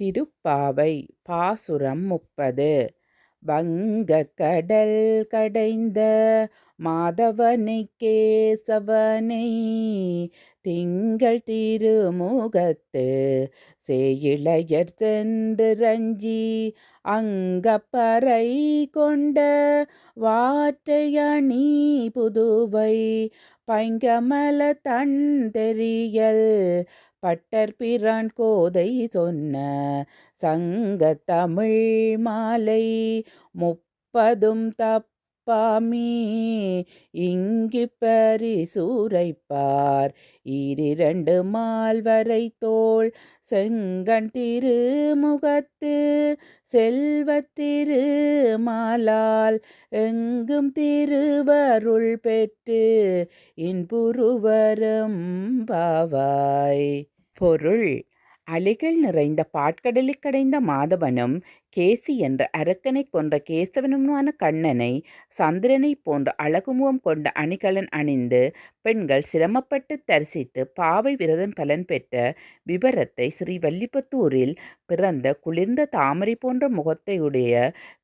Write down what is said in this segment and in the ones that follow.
திருப்பாவை பாசுரம் முப்பது. வங்கக் கடல் கடைந்த மாதவனை கேசவனை திங்கள் திருமுகத்து சேயிளையர் சென்று ரஞ்சி அங்கப்பறை கொண்ட வாற்றையணி புதுவை பைங்கமல தன் தெரியல் பட்டர் பிரான் கோதை சொன்ன சங்கத் தமிழ் மாலை முப்பதும் தப்பாமி. இங்கு பரிசுரைப்பார் ஈரிரண்டு மால்வரை தோல் செங்கண் திருமுகத்து செல்வத்திரு மாலால் எங்கும் திருவருள் பெற்று இன்புருவரும் பாவாய். பொருள் அலைகள் நிறைந்த பாட்கடலுக்கடைந்த மாதவனும் கேசி என்ற அரக்கனை கொன்ற கேசவனுமான கண்ணனை சந்திரனை போன்ற அழகுமுகம் கொண்ட அணிகலன் அணிந்து பெண்கள் சிரமப்பட்டு தரிசித்து பாவை விரதம் பலன் பெற்ற விபரத்தை ஸ்ரீவல்லிபுத்தூரில் பிறந்த குளிர்ந்த தாமரை போன்ற முகத்தையுடைய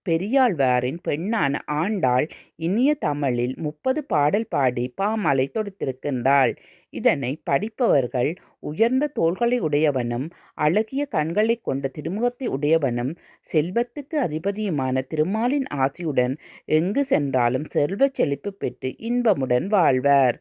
பெரியாழ்வாரின் பெண்ணான ஆண்டாள் இனிய தமிழில் முப்பது பாடல் பாடி பாமாலை தொடுத்திருக்கின்றாள். இதனை படிப்பவர்கள் உயர்ந்த தோள்களை உடையவனும் அழகிய கண்களைக் கொண்ட திருமுகத்தை உடையவனும் செல்வத்துக்கு அதிபதியுமான திருமாலின் ஆசியுடன் எங்கு சென்றாலும் செல்வச் செழிப்பு பெற்று இன்பமுடன் வாழ்வர்.